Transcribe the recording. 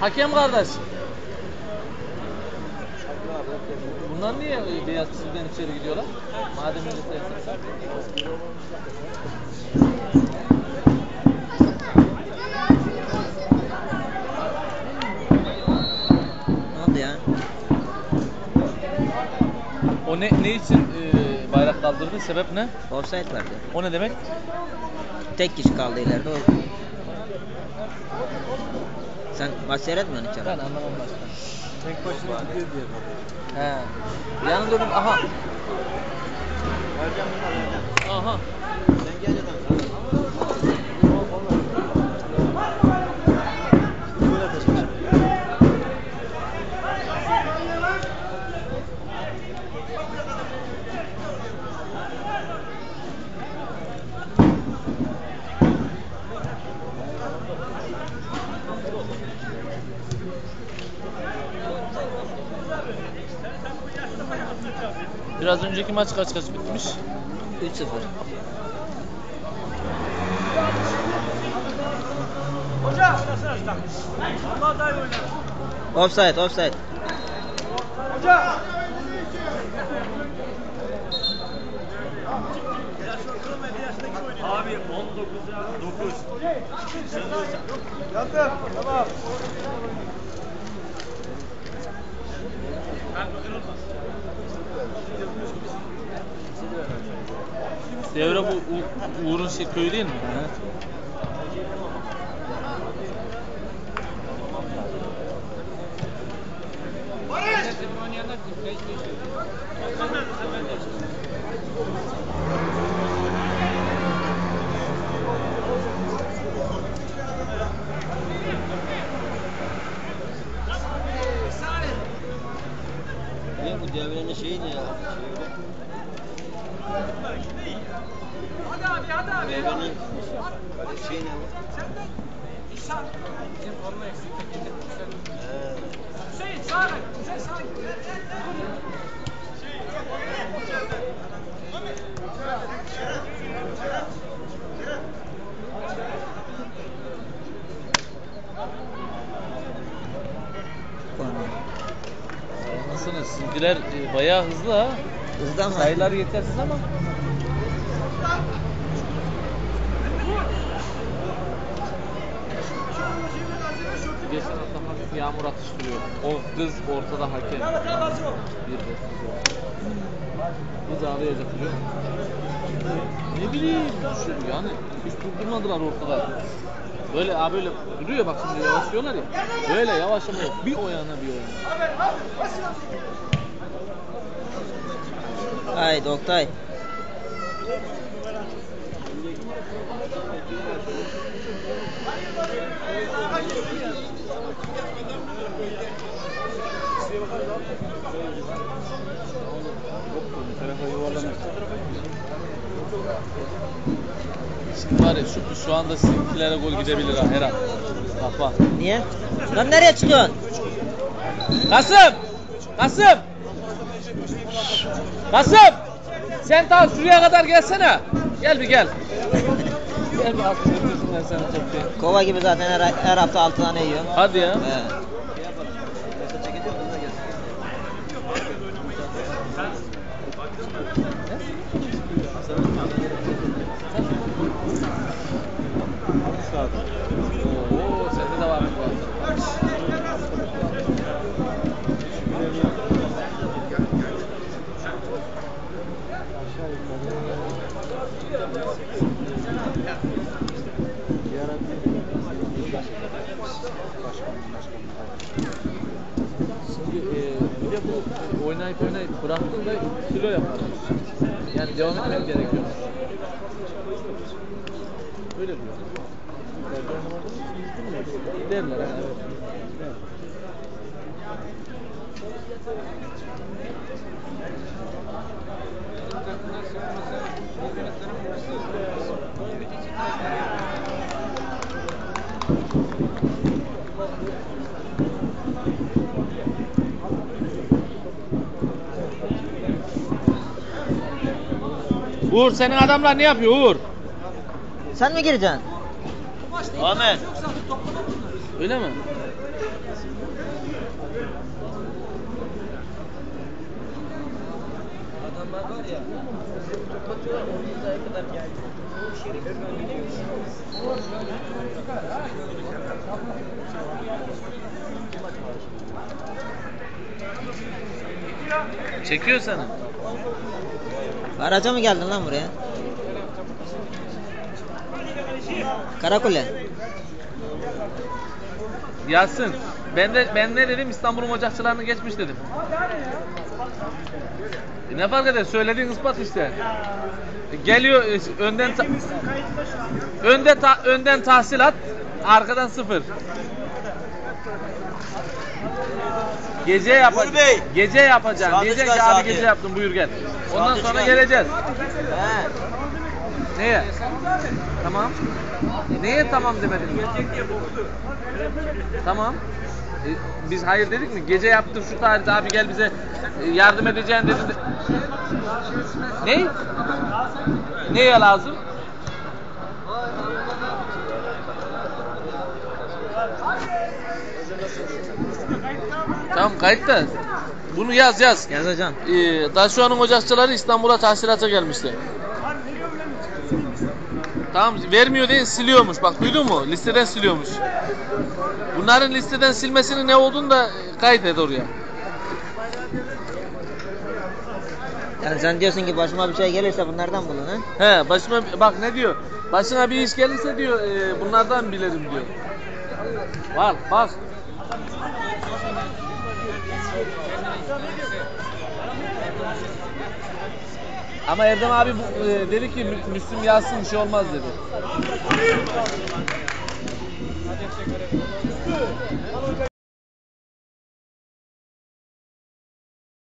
Hakem kardeş. Bunlar niye beyaz çizgiden içeri gidiyorlar? Madem yasak. Ne oldu ya? O ne ne için e, bayrak kaldırdı? Sebep ne? Offside vardı. O ne demek? Tek kişi kaldı ileride o. Sen maç seyretmiyorsun hiç Ben ama. anlamam başka. Tek başına gidiyor diye bak. He. Yanında bir aha. Ercan bunlar Ercan. Aha. Sen geleceksin sana. Böyle atacak. Biraz önceki maç kaç kaç bitmiş? 3-0. Hoca! Allah daha iyi oynar. Offside, offside. Hoca! Abi 19'a 9. Yandım. Tamam. Devre bu U- Uğur'un şey köyü değil mi? Ne bu devrenin şeyi ne ya? Hadi abi hadi abi. Devrenin şeyi ne? İhsan. He. Hüseyin sağa bak. Hüseyin sağa git. Anlasana sizinkiler e, bayağı hızlı ha. Hızlı ama. Sayılar yetersiz ama. Yağmur atıştırıyor. O kız ortada hakem. Bir de Kız ağlayacak musun? Ne bileyim şu yani hiç durdurmadılar ortada. Böyle abi böyle duruyor bak şimdi yavaşlıyorlar ya. Böyle yavaşlama yok. Bir o yana bir o yana. Haydi Oktay. Var ya şu, şu anda sizinkilere gol gidebilir ha her an. Bak bak. Niye? Lan nereye çıkıyorsun? Kasım! Kasım! Kasım! Sen ta şuraya kadar gelsene. Gel bir gel. gel bir altı götürsünler seni iyi. Kova gibi zaten her, her hafta altı tane yiyor. Hadi ya. He. Mesela çekeceğim bunlar gelsin. Oo, sende de var bu arada. Şimdi e, bir de bu oynayıp oynayıp bıraktığında kilo yaparmış. Yani devam etmek gerekiyor. Öyle diyor. Derler ha, evet. Uğur senin adamlar ne yapıyor Uğur? Sen mi gireceksin? Ahmet. Öyle mi? Adamlar var ya. Toplatıyorlar. Onun hizaya kadar geldi. O şerif gidiyor. Çekiyor seni. Araca mı geldin lan buraya? Karakule. Yasin. Ben de ben ne dedim İstanbul'un ocakçılarını geçmiş dedim. E ne fark eder? Söylediğin ispat işte. E Geliyor e, önden ta- önde ta- önden tahsilat, arkadan sıfır. Gece yapacağım. bey. Gece yapacağım. Saat Diyecek ki abi gece yaptım buyur gel. Ondan Saat sonra geleceğiz. He. Neye? Tamam. Neye tamam demedin? Tamam. E, biz hayır dedik mi? Gece yaptık şu tarihte abi gel bize e, yardım edeceğin dedi. de- Ne? Neye lazım? Tamam kayıtta. Bunu yaz yaz. Yaz hocam. Ee, Taşuan'ın ocakçıları İstanbul'a tahsilata gelmişti. Tamam vermiyor değil siliyormuş. Bak duydun mu? Listeden siliyormuş. Bunların listeden silmesinin ne olduğunu da kaydet oraya. Yani sen diyorsun ki başıma bir şey gelirse bunlardan bulun ha? He başıma bak ne diyor? Başına bir iş gelirse diyor e, bunlardan bilirim diyor. Var bak. Ama Erdem abi bu, e, dedi ki Mü- Müslüm yazsın bir şey olmaz dedi.